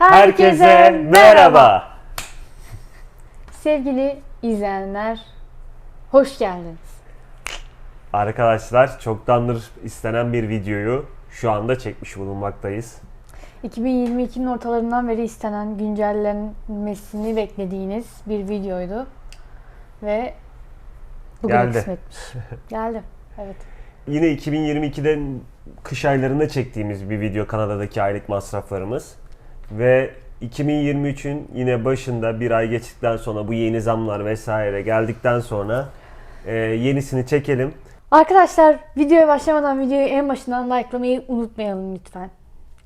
Herkese merhaba. Sevgili izleyenler, hoş geldiniz. Arkadaşlar çoktandır istenen bir videoyu şu anda çekmiş bulunmaktayız. 2022'nin ortalarından beri istenen güncellenmesini beklediğiniz bir videoydu. Ve bugün Geldi. kısmetmiş. Geldi. Evet. Yine 2022'den kış aylarında çektiğimiz bir video Kanada'daki aylık masraflarımız. Ve 2023'ün yine başında bir ay geçtikten sonra bu yeni zamlar vesaire geldikten sonra e, yenisini çekelim. Arkadaşlar videoya başlamadan videoyu en başından likelamayı unutmayalım lütfen.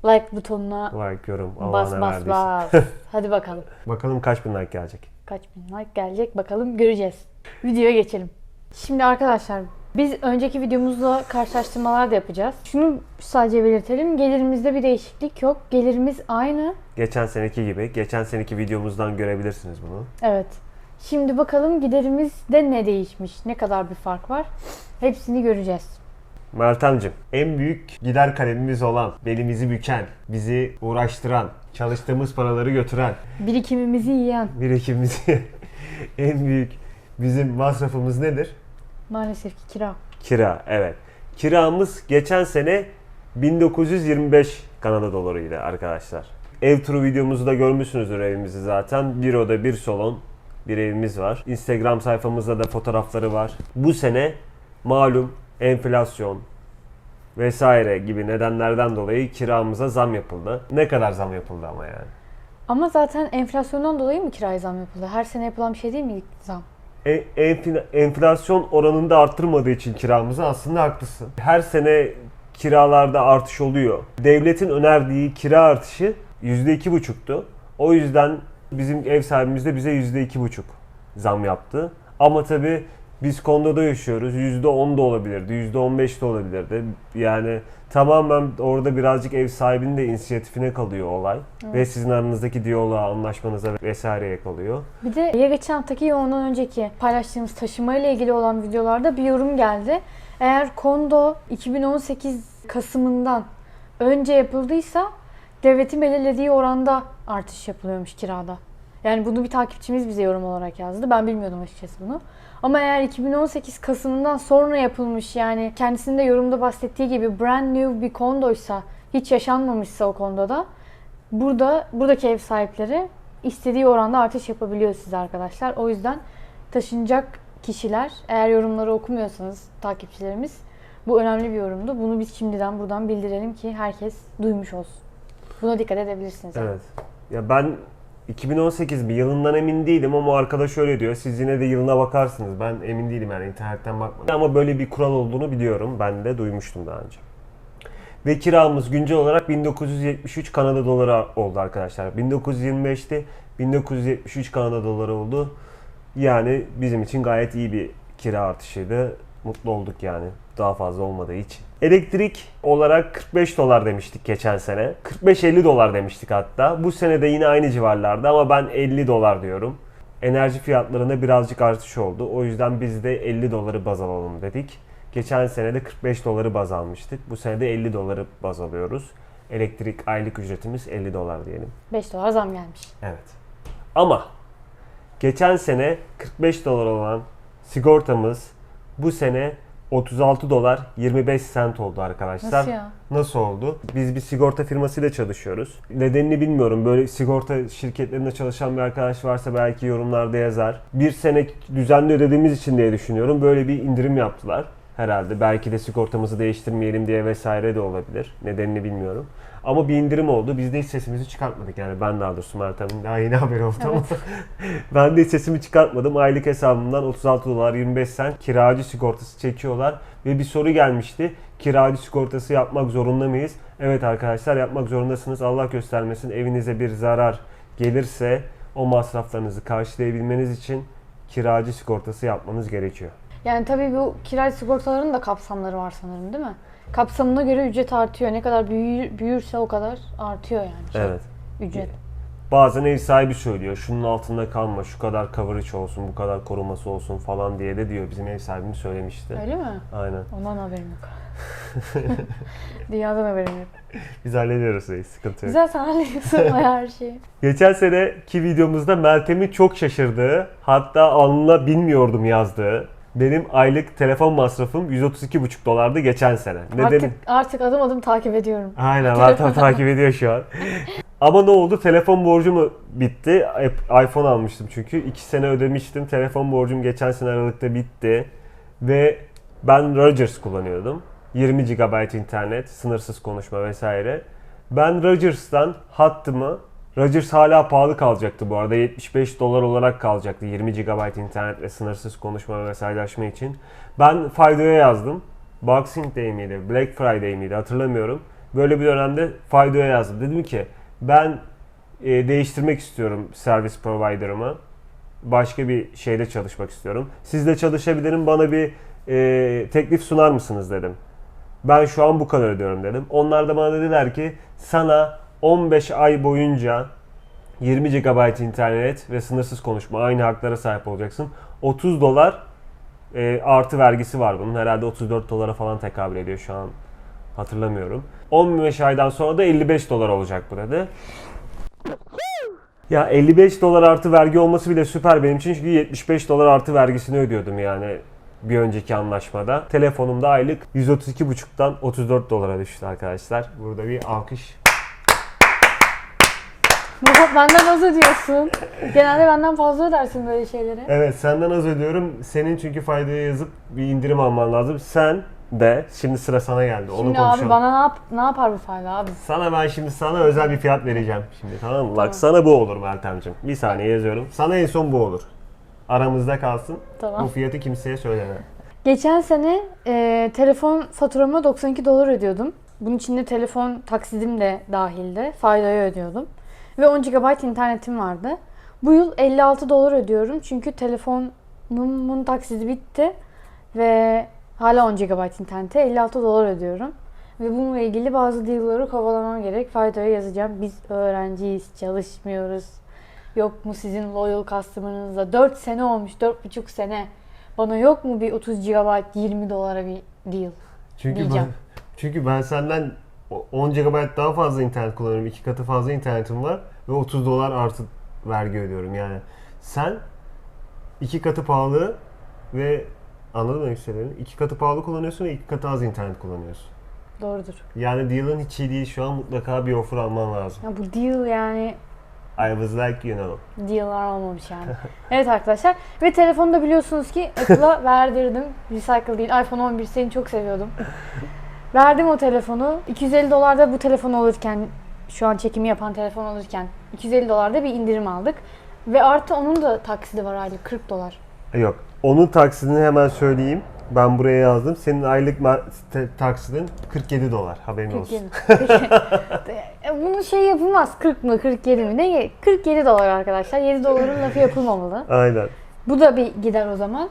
Like butonuna Like, yorum, bas bas verdiyse. bas. Hadi bakalım. Bakalım kaç bin like gelecek. Kaç bin like gelecek bakalım göreceğiz. Videoya geçelim. Şimdi arkadaşlar biz önceki videomuzla karşılaştırmalar da yapacağız. Şunu sadece belirtelim. Gelirimizde bir değişiklik yok. Gelirimiz aynı. Geçen seneki gibi. Geçen seneki videomuzdan görebilirsiniz bunu. Evet. Şimdi bakalım giderimizde ne değişmiş? Ne kadar bir fark var? Hepsini göreceğiz. Meltemcim, en büyük gider kalemimiz olan, belimizi büken, bizi uğraştıran, çalıştığımız paraları götüren, Birikimimizi yiyen birikimimizi en büyük bizim masrafımız nedir? Maalesef ki kira. Kira, evet. Kiramız geçen sene 1925 Kanada dolarıydı arkadaşlar. Ev turu videomuzu da görmüşsünüzdür evimizi zaten. Bir oda, bir salon, bir evimiz var. Instagram sayfamızda da fotoğrafları var. Bu sene malum enflasyon vesaire gibi nedenlerden dolayı kiramıza zam yapıldı. Ne kadar zam yapıldı ama yani? Ama zaten enflasyondan dolayı mı kiraya zam yapıldı? Her sene yapılan bir şey değil mi zam? E- enfla- enflasyon oranında arttırmadığı için kiramızı aslında haklısın. Her sene kiralarda artış oluyor. Devletin önerdiği kira artışı %2,5'tu. O yüzden bizim ev sahibimiz de bize %2,5 zam yaptı. Ama tabii biz kondoda yaşıyoruz. %10 da olabilirdi, %15 de olabilirdi. Yani tamamen orada birazcık ev sahibinin de inisiyatifine kalıyor olay. Ve sizin aranızdaki diyaloğa, anlaşmanıza vesaireye kalıyor. Bir de ya geçen haftaki ya ondan önceki paylaştığımız taşıma ile ilgili olan videolarda bir yorum geldi. Eğer kondo 2018 Kasım'ından önce yapıldıysa devletin belirlediği oranda artış yapılıyormuş kirada. Yani bunu bir takipçimiz bize yorum olarak yazdı. Ben bilmiyordum açıkçası bunu. Ama eğer 2018 Kasım'ından sonra yapılmış yani kendisinin de yorumda bahsettiği gibi brand new bir kondoysa hiç yaşanmamışsa o kondoda burada buradaki ev sahipleri istediği oranda artış yapabiliyor size arkadaşlar. O yüzden taşınacak kişiler eğer yorumları okumuyorsanız takipçilerimiz bu önemli bir yorumdu. Bunu biz şimdiden buradan bildirelim ki herkes duymuş olsun. Buna dikkat edebilirsiniz. Evet. Ya ben 2018 mi yılından emin değilim ama arkadaş şöyle diyor. Siz yine de yılına bakarsınız. Ben emin değilim yani internetten bakmadım. Ama böyle bir kural olduğunu biliyorum. Ben de duymuştum daha önce. Ve kiramız güncel olarak 1973 Kanada doları oldu arkadaşlar. 1925'te 1973 Kanada doları oldu. Yani bizim için gayet iyi bir kira artışıydı. Mutlu olduk yani daha fazla olmadığı için. Elektrik olarak 45 dolar demiştik geçen sene. 45-50 dolar demiştik hatta. Bu sene de yine aynı civarlarda ama ben 50 dolar diyorum. Enerji fiyatlarında birazcık artış oldu. O yüzden biz de 50 doları baz alalım dedik. Geçen sene de 45 doları baz almıştık. Bu sene de 50 doları baz alıyoruz. Elektrik aylık ücretimiz 50 dolar diyelim. 5 dolar zam gelmiş. Evet. Ama geçen sene 45 dolar olan sigortamız bu sene 36 dolar 25 sent oldu arkadaşlar. Nasıl ya? Nasıl oldu? Biz bir sigorta firmasıyla çalışıyoruz. Nedenini bilmiyorum. Böyle sigorta şirketlerinde çalışan bir arkadaş varsa belki yorumlarda yazar. Bir sene düzenli ödediğimiz için diye düşünüyorum. Böyle bir indirim yaptılar herhalde. Belki de sigortamızı değiştirmeyelim diye vesaire de olabilir. Nedenini bilmiyorum. Ama bir indirim oldu. Biz de hiç sesimizi çıkartmadık. Yani ben daha doğrusu Meltem'in daha yeni haberi oldu ama ben de hiç sesimi çıkartmadım. Aylık hesabımdan 36 dolar 25 sent kiracı sigortası çekiyorlar. Ve bir soru gelmişti. Kiracı sigortası yapmak zorunda mıyız? Evet arkadaşlar yapmak zorundasınız. Allah göstermesin evinize bir zarar gelirse o masraflarınızı karşılayabilmeniz için kiracı sigortası yapmanız gerekiyor. Yani tabii bu kira sigortaların da kapsamları var sanırım değil mi? Kapsamına göre ücret artıyor. Ne kadar büyür, büyürse o kadar artıyor yani. şey, Evet. Ücret. Bazen ev sahibi söylüyor. Şunun altında kalma, şu kadar coverage olsun, bu kadar koruması olsun falan diye de diyor. Bizim ev sahibimiz söylemişti. Öyle mi? Aynen. Ondan haberim yok. Dünyadan haberim yok. Biz hallediyoruz reis. Sıkıntı yok. Güzel sen hallediyorsun bayağı her şeyi. Geçen seneki videomuzda Meltem'in çok şaşırdığı, hatta alnına bilmiyordum yazdığı, benim aylık telefon masrafım 132,5 dolardı geçen sene. Artık, Nedeni... artık adım adım takip ediyorum. Aynen Meltem takip ediyor şu an. Ama ne oldu? Telefon borcum bitti. iPhone almıştım çünkü. 2 sene ödemiştim. Telefon borcum geçen sene Aralık'ta bitti. Ve ben Rogers kullanıyordum. 20 GB internet, sınırsız konuşma vesaire. Ben Rogers'tan hattımı Rogers hala pahalı kalacaktı bu arada. 75 dolar olarak kalacaktı 20 GB internet ve sınırsız konuşma ve mesajlaşma için. Ben Fido'ya yazdım. Boxing Day miydi, Black Friday miydi hatırlamıyorum. Böyle bir dönemde Fido'ya yazdım. Dedim ki ben e, değiştirmek istiyorum servis provider'ımı. Başka bir şeyde çalışmak istiyorum. Sizle çalışabilirim bana bir e, teklif sunar mısınız dedim. Ben şu an bu kadar ödüyorum dedim. Onlar da bana dediler ki sana 15 ay boyunca 20 GB internet ve sınırsız konuşma aynı haklara sahip olacaksın. 30 dolar e, artı vergisi var bunun. Herhalde 34 dolara falan tekabül ediyor şu an. Hatırlamıyorum. 15 aydan sonra da 55 dolar olacak bu dedi. Ya 55 dolar artı vergi olması bile süper benim için çünkü 75 dolar artı vergisini ödüyordum yani bir önceki anlaşmada. Telefonumda aylık 132,5'tan 34 dolara düştü arkadaşlar. Burada bir alkış. Benden az ödüyorsun. Genelde benden fazla ödersin böyle şeyleri. Evet senden az ödüyorum. Senin çünkü faydaya yazıp bir indirim alman lazım. Sen de şimdi sıra sana geldi. Onu Şimdi konuşalım. abi bana ne, yap, ne yapar bu fayda abi? Sana ben şimdi sana özel bir fiyat vereceğim şimdi tamam mı? Bak sana bu olur Meltemciğim. Bir saniye yazıyorum. Sana en son bu olur. Aramızda kalsın. Tamam. Bu fiyatı kimseye söyleme. Geçen sene e, telefon faturamı 92 dolar ödüyordum. Bunun içinde telefon taksidim de dahildi. Faydayı ödüyordum. Ve 10 GB internetim vardı. Bu yıl 56 dolar ödüyorum çünkü telefonumun taksidi bitti. Ve hala 10 GB internete 56 dolar ödüyorum. Ve bununla ilgili bazı deal'ları kovalamam gerek. Faydaya yazacağım. Biz öğrenciyiz, çalışmıyoruz. Yok mu sizin loyal customer'ınızda? 4 sene olmuş, 4,5 sene. Bana yok mu bir 30 GB 20 dolara bir deal? Çünkü Diyeceğim. ben, çünkü ben senden 10 GB daha fazla internet kullanıyorum. iki katı fazla internetim var ve 30 dolar artı vergi ödüyorum yani. Sen iki katı pahalı ve anladın mı yükselerini? İki katı pahalı kullanıyorsun ve iki katı az internet kullanıyorsun. Doğrudur. Yani deal'ın hiç iyi değil. Şu an mutlaka bir offer alman lazım. Ya bu deal yani I was like you know. deal'lar olmamış yani. evet arkadaşlar. Ve telefonu da biliyorsunuz ki Apple'a verdirdim. Recycle değil. iPhone 11 seni çok seviyordum. Verdim o telefonu. 250 dolarda bu telefon alırken şu an çekimi yapan telefon alırken 250 dolarda bir indirim aldık. Ve artı onun da taksidi var aylık 40 dolar. Yok. Onun taksidini hemen söyleyeyim. Ben buraya yazdım. Senin aylık taksidin 47 dolar. Haberin olsun. 47. Peki. E, Bunu şey yapılmaz. 40 mı 47 mi? Ne? 47 dolar arkadaşlar. 7 doların lafı yapılmamalı. Aynen. Bu da bir gider o zaman.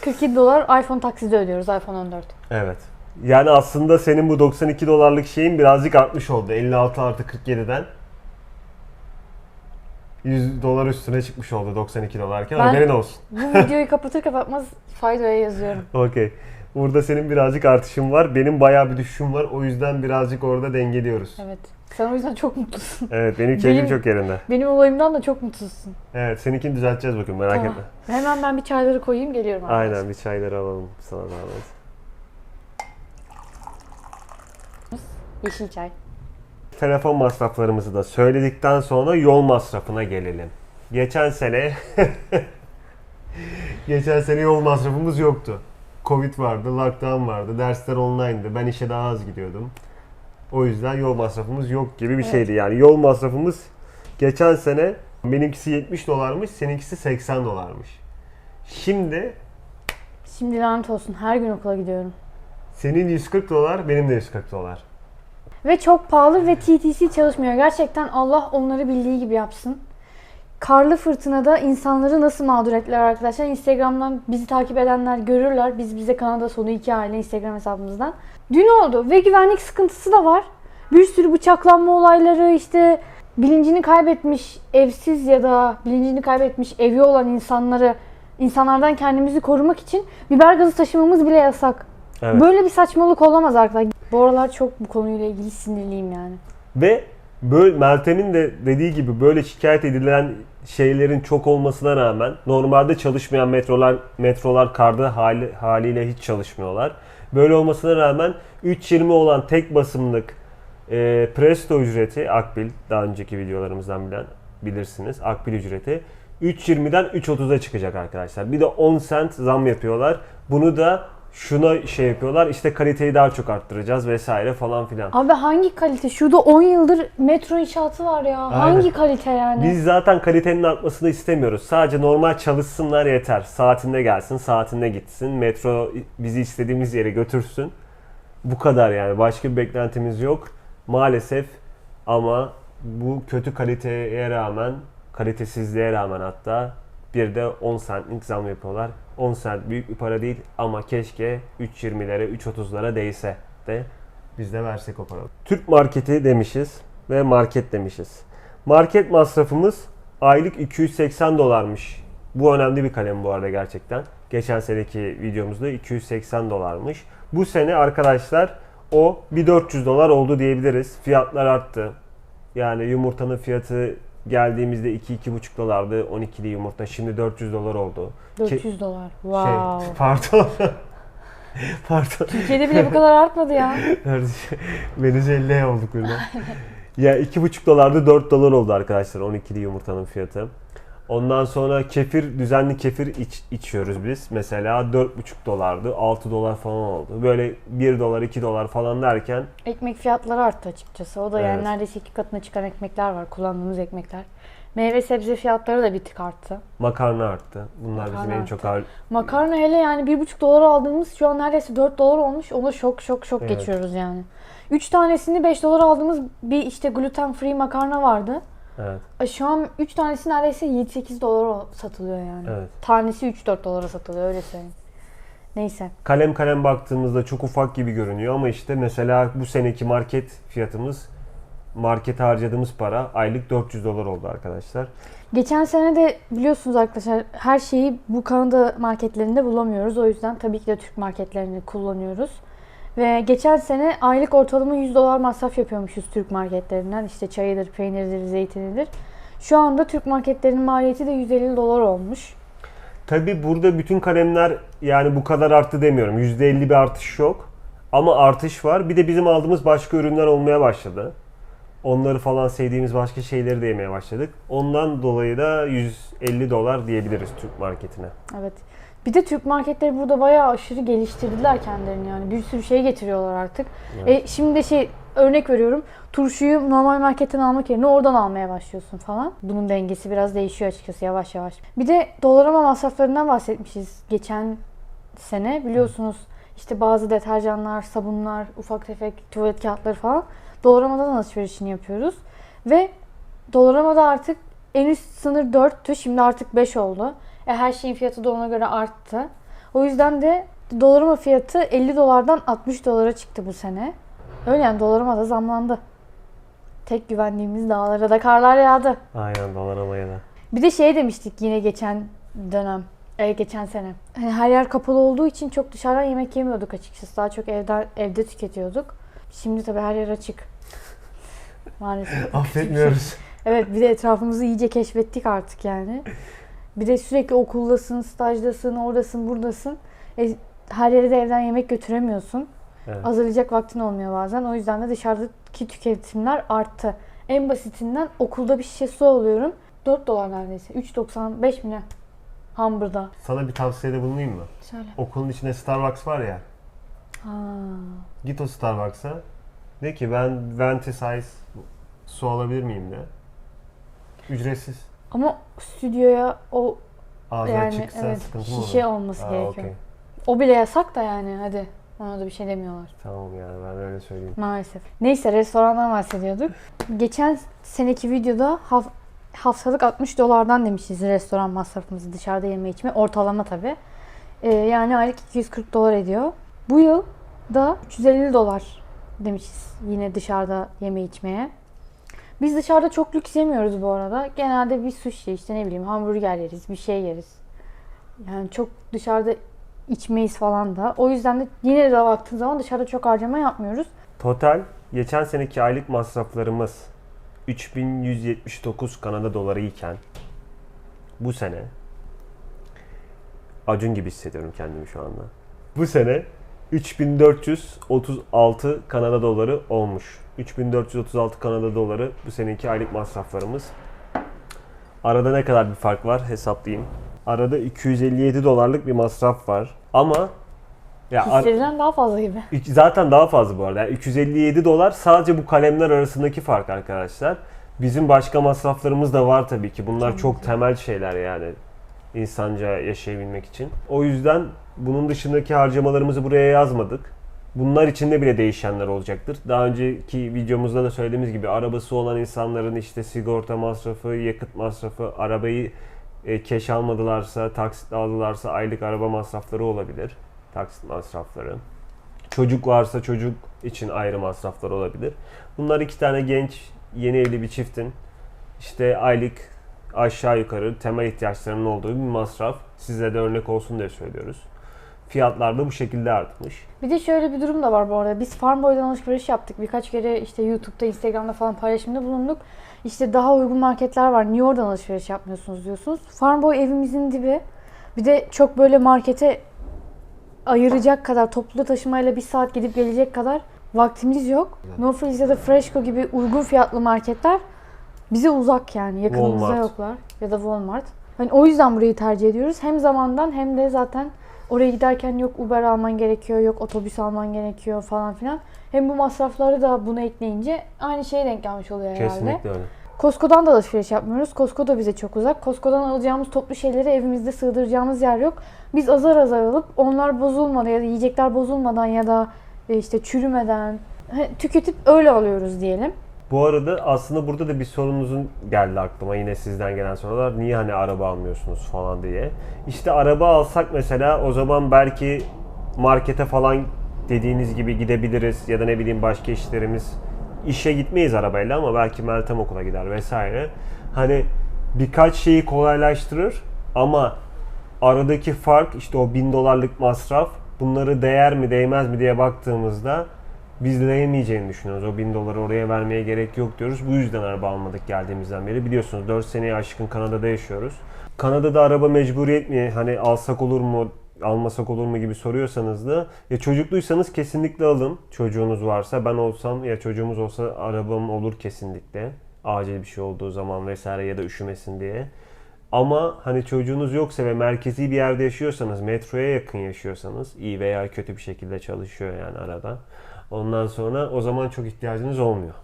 47 dolar iPhone taksidi ödüyoruz iPhone 14. Evet. Yani aslında senin bu 92 dolarlık şeyin birazcık artmış oldu. 56 artı 47'den 100 dolar üstüne çıkmış oldu 92 dolarken. Ben- Haberin olsun. Bu videoyu kapatır kapatmaz faydaya yazıyorum. Okey. Burada senin birazcık artışın var. Benim bayağı bir düşüşüm var. O yüzden birazcık orada dengeliyoruz. Evet. Sen o yüzden çok mutlusun. Evet benim keyfim Benim- çok yerinde. Benim olayımdan da çok mutsuzsun. Evet seninkini düzelteceğiz bakın merak Tamam. etme. Hemen ben bir çayları koyayım geliyorum arkadaşlar. Aynen bir çayları alalım sana zahmet. Yeşil çay. Telefon masraflarımızı da söyledikten sonra yol masrafına gelelim. Geçen sene geçen sene yol masrafımız yoktu. Covid vardı, lockdown vardı, dersler online'dı. Ben işe daha az gidiyordum. O yüzden yol masrafımız yok gibi bir Evet. şeydi. Yani yol masrafımız geçen sene benimkisi 70 dolarmış, seninkisi 80 dolarmış. Şimdi Şimdi lanet olsun her gün okula gidiyorum. senin 140 dolar, benim de 140 dolar. Ve çok pahalı ve TTC çalışmıyor. Gerçekten Allah onları bildiği gibi yapsın. Karlı fırtınada insanları nasıl mağdur ettiler arkadaşlar. Instagram'dan bizi takip edenler görürler. Biz bize Kanada sonu iki aile Instagram hesabımızdan. Dün oldu ve güvenlik sıkıntısı da var. Bir sürü bıçaklanma olayları işte bilincini kaybetmiş evsiz ya da bilincini kaybetmiş evi olan insanları insanlardan kendimizi korumak için biber gazı taşımamız bile yasak. Evet. Böyle bir saçmalık olamaz arkadaşlar. Bu aralar çok bu konuyla ilgili sinirliyim yani. Ve böyle Meltem'in de dediği gibi böyle şikayet edilen şeylerin çok olmasına rağmen normalde çalışmayan metrolar metrolar karda hali, haliyle hiç çalışmıyorlar. Böyle olmasına rağmen 3.20 olan tek basımlık e, Presto ücreti Akbil daha önceki videolarımızdan bilen bilirsiniz. Akbil ücreti 3.20'den 3.30'a çıkacak arkadaşlar. Bir de 10 cent zam yapıyorlar. Bunu da şuna şey yapıyorlar. işte kaliteyi daha çok arttıracağız vesaire falan filan. Abi hangi kalite? Şurada 10 yıldır metro inşaatı var ya. Hangi kalite yani? Biz zaten kalitenin artmasını istemiyoruz. Sadece normal çalışsınlar yeter. Saatinde gelsin, saatinde gitsin. Metro bizi istediğimiz yere götürsün. Bu kadar yani. Başka bir beklentimiz yok. Maalesef ama bu kötü kaliteye rağmen, kalitesizliğe rağmen hatta bir de 10 centlik zam yapıyorlar. 10 cent büyük bir para değil ama keşke 3.20'lere, 3.30'lara değse de biz de versek o parayı. Türk marketi demişiz ve market demişiz. Market masrafımız aylık 280 dolarmış. Bu önemli bir kalem bu arada gerçekten. Geçen seneki videomuzda 280 dolarmış. Bu sene arkadaşlar o bir 400 dolar oldu diyebiliriz. Fiyatlar arttı. Yani yumurtanın fiyatı geldiğimizde 2-2,5 dolardı 12'li yumurta. Şimdi 400 dolar oldu. 400 dolar. Wow. Şey, pardon. pardon. Türkiye'de bile bu kadar artmadı ya. Venezuela olduk burada. ya 2,5 dolardı 4 dolar oldu arkadaşlar 12'li yumurtanın fiyatı. Ondan sonra kefir, düzenli kefir iç, içiyoruz biz. Mesela 4,5 dolardı, 6 dolar falan oldu. Böyle 1 dolar, 2 dolar falan derken Ekmek fiyatları arttı açıkçası. O da yani Evet. neredeyse iki katına çıkan ekmekler var. Kullandığımız ekmekler. Meyve sebze fiyatları da bir tık arttı. makarna arttı. Bunlar bizim Makarna en çok ağır... Makarna hele yani bir buçuk dolara aldığımız şu an neredeyse 4 dolar olmuş. Ona şok şok şok Evet. geçiyoruz yani. 3 tanesini 5 dolara aldığımız bir işte gluten free makarna vardı. Evet, Şu an 3 tanesi neredeyse 7-8 dolara satılıyor yani. evet. Tanesi 3-4 dolara satılıyor öyle söyleyeyim. Neyse. Kalem kalem baktığımızda çok ufak gibi görünüyor ama işte mesela bu seneki market fiyatımız markete harcadığımız para aylık 400 dolar oldu arkadaşlar. Geçen sene de biliyorsunuz arkadaşlar her şeyi bu Kanada marketlerinde bulamıyoruz. O yüzden tabii ki de Türk marketlerini kullanıyoruz. Ve geçen sene aylık ortalama 100 dolar masraf yapıyormuşuz Türk marketlerinden. İşte çayıdır, peyniridir, zeytinidir. Şu anda Türk marketlerinin maliyeti de 150 dolar olmuş. Tabi burada bütün kalemler yani bu kadar arttı demiyorum. %50 bir artış yok. Ama artış var. Bir de bizim aldığımız başka ürünler olmaya başladı. Onları falan sevdiğimiz başka şeyleri de yemeye başladık. Ondan dolayı da 150 dolar diyebiliriz Türk marketine. Evet. Bir de Türk marketleri burada bayağı aşırı geliştirdiler kendilerini yani. Bir sürü şey getiriyorlar artık. E, şimdi de şey örnek veriyorum. Turşuyu normal marketten almak yerine oradan almaya başlıyorsun falan. Bunun dengesi biraz değişiyor açıkçası yavaş yavaş. Bir de dolarama masraflarından bahsetmişiz geçen sene. Biliyorsunuz işte bazı deterjanlar, sabunlar, ufak tefek tuvalet kağıtları falan dolaramadan alışverişini yapıyoruz. Ve dolarama artık en üst sınır 4'tü. Şimdi artık 5 oldu. E, her şeyin fiyatı da ona göre arttı. O yüzden de dolarama fiyatı 50 dolardan 60 dolara çıktı bu sene. Öyle yani dolarama da zamlandı. Tek güvendiğimiz dağlara da karlar yağdı. Aynen dolar da. Bir de şey demiştik yine geçen dönem. e, geçen sene. Hani her yer kapalı olduğu için çok dışarıdan yemek yemiyorduk açıkçası. Daha çok evde evde tüketiyorduk. Şimdi tabii her yer açık. Maalesef. Affetmiyoruz. Evet bir de etrafımızı iyice keşfettik artık yani. Bir de sürekli okuldasın, stajdasın, oradasın, buradasın. E, her yere de evden yemek götüremiyorsun. Evet. Hazırlayacak vaktin olmuyor bazen. O yüzden de dışarıdaki tüketimler arttı. En basitinden okulda bir şişe su alıyorum. 4 dolar neredeyse. 3.95 mi ne? Hamburg'da. Sana bir tavsiyede bulunayım mı? Söyle. Okulun içinde Starbucks var ya. Ha. Git o Starbucks'a. De ki ben venti size su alabilir miyim de. Ücretsiz. Ama stüdyoya o Ağzına yani çıksa evet sıkıntı mı olur? şişe olması Aa, gerekiyor. okey. O bile yasak da yani hadi. Ona da bir şey demiyorlar. Tamam yani ben öyle söyleyeyim. Maalesef. Neyse restorandan bahsediyorduk. Geçen seneki videoda haf- haftalık 60 dolardan demişiz restoran masrafımızı dışarıda yeme içme. Ortalama tabi. yani aylık 240 dolar ediyor. Bu yıl da 350 dolar demişiz yine dışarıda yeme içmeye. Biz dışarıda çok lüks yemiyoruz bu arada. Genelde bir sushi işte ne bileyim hamburger yeriz, bir şey yeriz. Yani çok dışarıda içmeyiz falan da. O yüzden de yine de baktığın zaman dışarıda çok harcama yapmıyoruz. Total geçen seneki aylık masraflarımız 3179 Kanada doları iken bu sene Acun gibi hissediyorum kendimi şu anda. Bu sene 3436 Kanada doları olmuş. 3436 Kanada doları bu seneki aylık masraflarımız. Arada ne kadar bir fark var hesaplayayım. Arada 257 dolarlık bir masraf var. Ama ya Hissedilen daha fazla gibi. Zaten daha fazla bu arada. Yani 257 dolar sadece bu kalemler arasındaki fark arkadaşlar. Bizim başka masraflarımız da var tabii ki. Bunlar Tabii çok ki. temel şeyler yani insanca yaşayabilmek için. O yüzden bunun dışındaki harcamalarımızı buraya yazmadık. Bunlar içinde bile değişenler olacaktır. Daha önceki videomuzda da söylediğimiz gibi arabası olan insanların işte sigorta masrafı, yakıt masrafı, arabayı e, keş almadılarsa, taksit aldılarsa aylık araba masrafları olabilir. Taksit masrafları. Çocuk varsa çocuk için ayrı masraflar olabilir. Bunlar iki tane genç yeni evli bir çiftin işte aylık aşağı yukarı temel ihtiyaçlarının olduğu bir masraf. Size de örnek olsun diye söylüyoruz. Fiyatlar da bu şekilde artmış. Bir de şöyle bir durum da var bu arada. Biz Farmboy'dan alışveriş yaptık. Birkaç kere işte YouTube'da, Instagram'da falan paylaşımda bulunduk. İşte daha uygun marketler var. Niye oradan alışveriş yapmıyorsunuz diyorsunuz. Farmboy evimizin dibi. Bir de çok böyle markete ayıracak kadar, toplu taşımayla bir saat gidip gelecek kadar vaktimiz yok. No Frills ya da Freshco gibi uygun fiyatlı marketler bize uzak yani. Yakınımızda Walmart. yoklar. Ya da Walmart. Hani o yüzden burayı tercih ediyoruz. Hem zamandan hem de zaten oraya giderken yok Uber alman gerekiyor, yok otobüs alman gerekiyor falan filan. Hem bu masrafları da buna ekleyince aynı şeye denk gelmiş oluyor herhalde. Kesinlikle öyle. Costco'dan da alışveriş yapmıyoruz. Costco da bize çok uzak. Costco'dan alacağımız toplu şeyleri evimizde sığdıracağımız yer yok. Biz azar azar alıp onlar bozulmadan ya da yiyecekler bozulmadan ya da e, işte çürümeden tüketip öyle alıyoruz diyelim. Bu arada aslında burada da bir sorunuzun geldi aklıma yine sizden gelen sorular. Niye hani araba almıyorsunuz falan diye. İşte araba alsak mesela o zaman belki markete falan dediğiniz gibi gidebiliriz ya da ne bileyim başka işlerimiz işe gitmeyiz arabayla ama belki Meltem okula gider vesaire. Hani birkaç şeyi kolaylaştırır ama aradaki fark işte o bin dolarlık masraf bunları değer mi değmez mi diye baktığımızda biz değmeyeceğini düşünüyoruz. O bin doları oraya vermeye gerek yok diyoruz. Bu yüzden araba almadık geldiğimizden beri. Biliyorsunuz 4 seneye aşkın Kanada'da yaşıyoruz. Kanada'da araba mecburiyet mi? Hani alsak olur mu? almasak olur mu gibi soruyorsanız da ya çocukluysanız kesinlikle alın. Çocuğunuz varsa ben olsam ya çocuğumuz olsa arabam olur kesinlikle. Acil bir şey olduğu zaman vesaire ya da üşümesin diye. Ama hani çocuğunuz yoksa ve merkezi bir yerde yaşıyorsanız, metroya yakın yaşıyorsanız, iyi veya kötü bir şekilde çalışıyor yani araba. Ondan sonra o zaman çok ihtiyacınız olmuyor.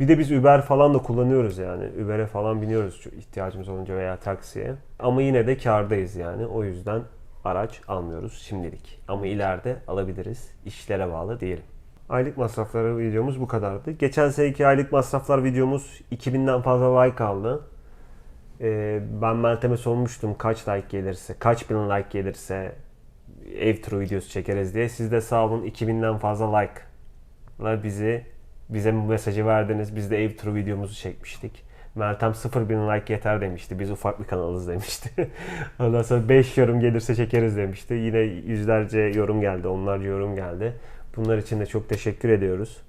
Bir de biz Uber falan da kullanıyoruz yani. Uber'e falan biniyoruz ihtiyacımız olunca veya taksiye. Ama yine de kardayız yani. O yüzden araç almıyoruz şimdilik. Ama ileride alabiliriz. İşlere bağlı diyelim. Aylık masrafları videomuz bu kadardı. Geçen seneki aylık masraflar videomuz 2000'den fazla like aldı. Ee, ben Meltem'e sormuştum kaç like gelirse, kaç bin like gelirse ev turu videosu çekeriz diye. Siz de sağ olun 2000'den fazla like bizi bize bu mesajı verdiniz. Biz de ev turu videomuzu çekmiştik. Meltem 0 bin like yeter demişti. Biz ufak bir kanalız demişti. Ondan sonra 5 yorum gelirse çekeriz demişti. Yine yüzlerce yorum geldi, onlarca yorum geldi. Bunlar için de çok teşekkür ediyoruz.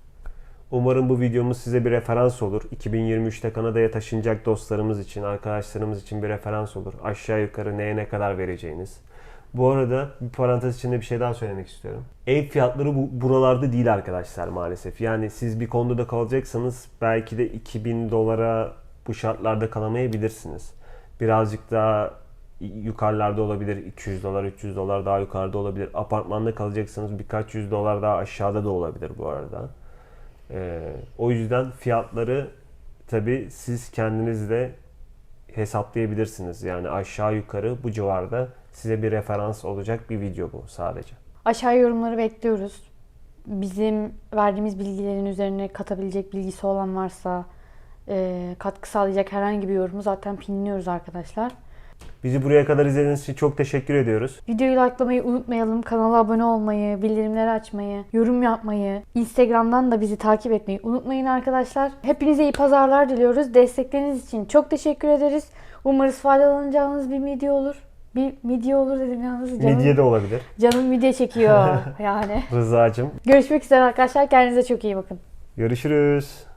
Umarım bu videomuz size bir referans olur. 2023'te Kanada'ya taşınacak dostlarımız için, arkadaşlarımız için bir referans olur. Aşağı yukarı neye ne kadar vereceğiniz. Bu arada bir parantez içinde bir şey daha söylemek istiyorum. Ev fiyatları bu, buralarda değil arkadaşlar maalesef. Yani siz bir kondoda kalacaksanız belki de 2000 dolara bu şartlarda kalamayabilirsiniz. Birazcık daha yukarılarda olabilir. 200 dolar, 300 dolar daha yukarıda olabilir. Apartmanda kalacaksanız birkaç yüz dolar daha aşağıda da olabilir bu arada. Ee, o yüzden fiyatları tabi siz kendiniz de hesaplayabilirsiniz. Yani aşağı yukarı bu civarda size bir referans olacak bir video bu sadece. Aşağı yorumları bekliyoruz. Bizim verdiğimiz bilgilerin üzerine katabilecek bilgisi olan varsa katkı sağlayacak herhangi bir yorumu zaten pinliyoruz arkadaşlar. Bizi buraya kadar izlediğiniz için çok teşekkür ediyoruz. Videoyu likelamayı unutmayalım. Kanala abone olmayı, bildirimleri açmayı, yorum yapmayı, Instagram'dan da bizi takip etmeyi unutmayın arkadaşlar. Hepinize iyi pazarlar diliyoruz. Destekleriniz için çok teşekkür ederiz. Umarız faydalanacağınız bir video olur. Bir midye olur dedim yalnız. Canım, Midye de olabilir. canım midye çekiyor yani. Rıza'cığım. Görüşmek üzere arkadaşlar. Kendinize çok iyi bakın. Görüşürüz.